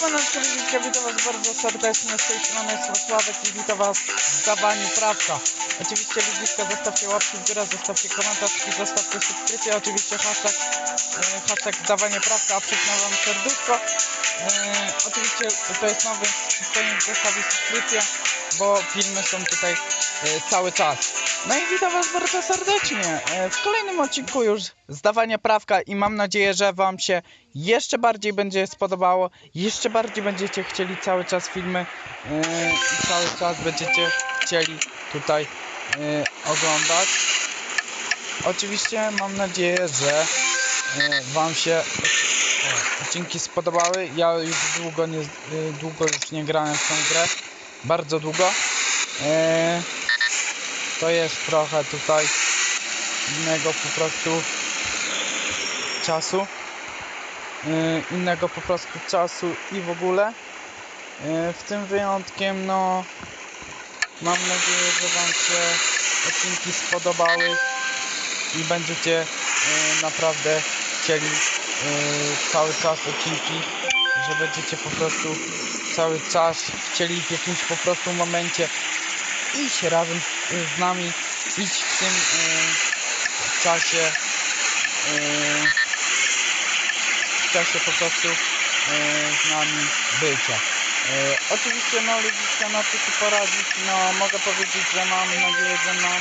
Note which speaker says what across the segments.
Speaker 1: Siemaneczko, widzicie, witam was bardzo serdecznie, z tej strony jest i witam was w dawaniu prawka. Oczywiście ludziska, zostawcie łapki w górę, zostawcie komentarz i zostawcie subskrypcję, oczywiście hashtag, e, hashtag dawanie prawka, a przypnę wam serduszko. E, oczywiście to jest nowy przystojnik, zostawić subskrypcję, bo filmy są tutaj e, cały czas. No i witam was bardzo serdecznie e, w kolejnym odcinku już zdawania prawka i mam nadzieję, że wam się jeszcze bardziej będzie spodobało, jeszcze bardziej będziecie chcieli cały czas filmy e, i cały czas będziecie chcieli tutaj e, oglądać. Oczywiście mam nadzieję, że wam się odcinki spodobały. Ja już długo, nie, długo już nie grałem w tą grę, bardzo długo. To jest trochę tutaj innego po prostu czasu. Yy, innego po prostu czasu i w ogóle. Yy, w tym wyjątkiem no mam nadzieję, że wam się odcinki spodobały i będziecie yy, naprawdę chcieli cały czas odcinki że będziecie po prostu cały czas chcieli w jakimś po prostu momencie iść razem z, nami, iść w tym e, czasie, e, w czasie po prostu e, z nami bycia. E, oczywiście no ludziska na co tu poradzić, no mogę powiedzieć, że mam nadzieję, że nam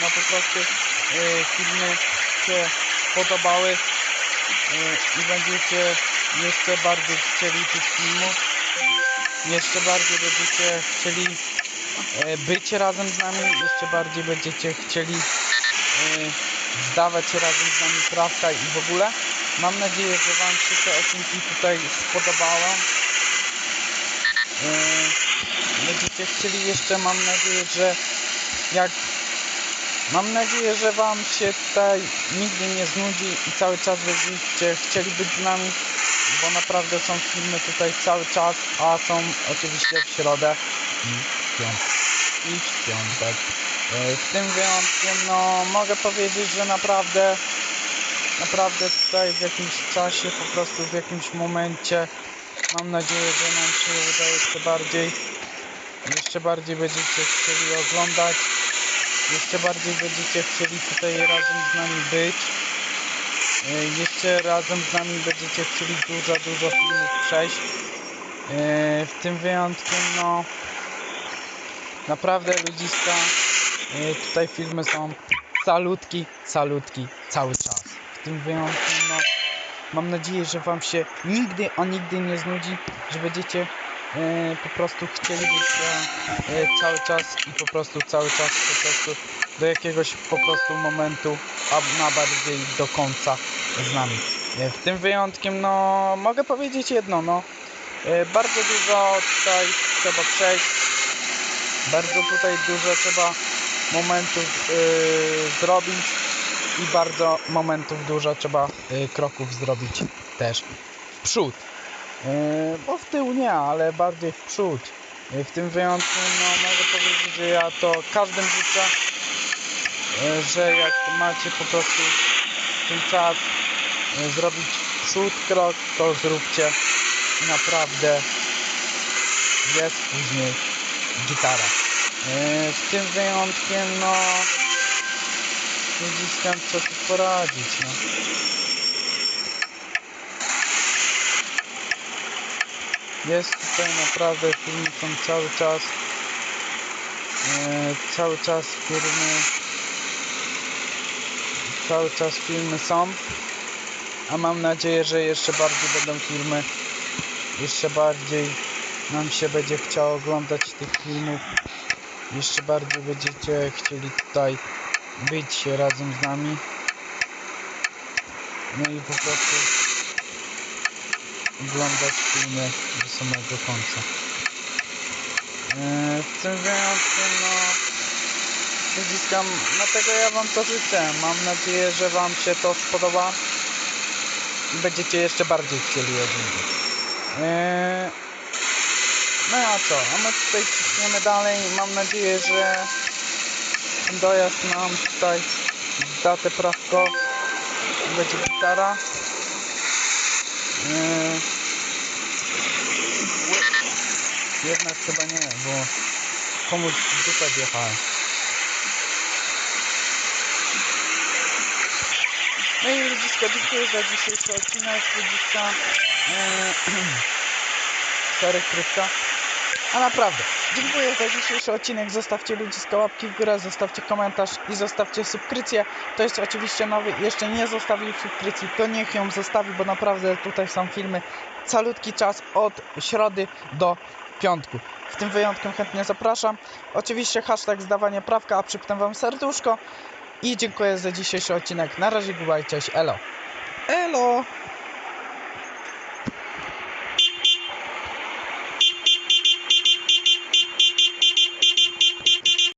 Speaker 1: no po prostu e, filmy się podobały e, i będziecie jeszcze bardziej chcieli tych filmów, jeszcze bardziej będziecie chcieli być razem z nami, jeszcze bardziej będziecie chcieli e, zdawać razem z nami prawka i w ogóle. Mam nadzieję, że Wam się te odcinki tutaj spodobało. E, Będziecie chcieli jeszcze, mam nadzieję, że jak Mam nadzieję, że Wam się tutaj nigdy nie znudzi i cały czas będziecie chcieli być z nami, bo naprawdę są filmy tutaj cały czas, a są oczywiście w środę piątek. I w piątek. E, Z tym wyjątkiem, no mogę powiedzieć, że naprawdę, naprawdę tutaj w jakimś czasie, po prostu w jakimś momencie, mam nadzieję, że nam się uda jeszcze bardziej, jeszcze bardziej będziecie chcieli oglądać jeszcze bardziej będziecie chcieli tutaj razem z nami być. E, Jeszcze razem z nami będziecie chcieli dużo, dużo filmów przejść. E, W tym wyjątkiem, no naprawdę ludziska, e, tutaj filmy są salutki, salutki cały czas. W tym wyjątkiem, no mam nadzieję, że Wam się nigdy, a nigdy nie znudzi, że będziecie e, po prostu chcieli być e, e, cały czas i po prostu cały czas po prostu do jakiegoś po prostu momentu, a na bardziej do końca z nami. E, W tym wyjątkiem, no mogę powiedzieć jedno, no bardzo dużo tutaj trzeba przejść, bardzo tutaj dużo trzeba momentów e, zrobić i bardzo momentów dużo trzeba e, kroków zrobić też w przód. E, bo w tył nie, ale bardziej w przód. E, W tym wyjątku no, mogę powiedzieć, że ja to każdym życzę, e, że jak macie po prostu ten czas e, zrobić przód krok, to zróbcie. Naprawdę jest później gitara. E, W tym wyjątkiem, no nie zyskam co tu poradzić, no. Jest tutaj naprawdę filmy są cały czas e, cały czas filmy cały czas filmy są a mam nadzieję, że jeszcze bardziej będą filmy jeszcze bardziej nam się będzie chciało oglądać tych filmów jeszcze bardziej będziecie chcieli tutaj być razem z nami no i po prostu oglądać filmy do samego końca. W tym wyjątkiem, no, uzyskam, dlatego ja Wam to życzę. Mam nadzieję, że Wam się to spodoba i będziecie jeszcze bardziej chcieli oglądać. Eee, No a co, a my tutaj ciśniemy dalej. Mam nadzieję, że dojazd nam tutaj da te prawko będzie gitara. Eee, Jednak chyba nie, bo komuś dupę wjechałem. No i ludziska, dziękuję za dzisiejszy odcinek. Ludziska, sorry, krótka. A naprawdę, dziękuję za dzisiejszy odcinek. Zostawcie ludziska łapki w górę, zostawcie komentarz i zostawcie subskrypcję. To jest oczywiście nowy, jeszcze nie zostawił subskrypcji, to niech ją zostawi, bo naprawdę tutaj są filmy calutki czas od środy do piątku. W tym wyjątkiem chętnie zapraszam. Oczywiście hashtag zdawanie prawka, a przypnę wam serduszko. I dziękuję za dzisiejszy odcinek. Na razie, cześć, elo. Elo!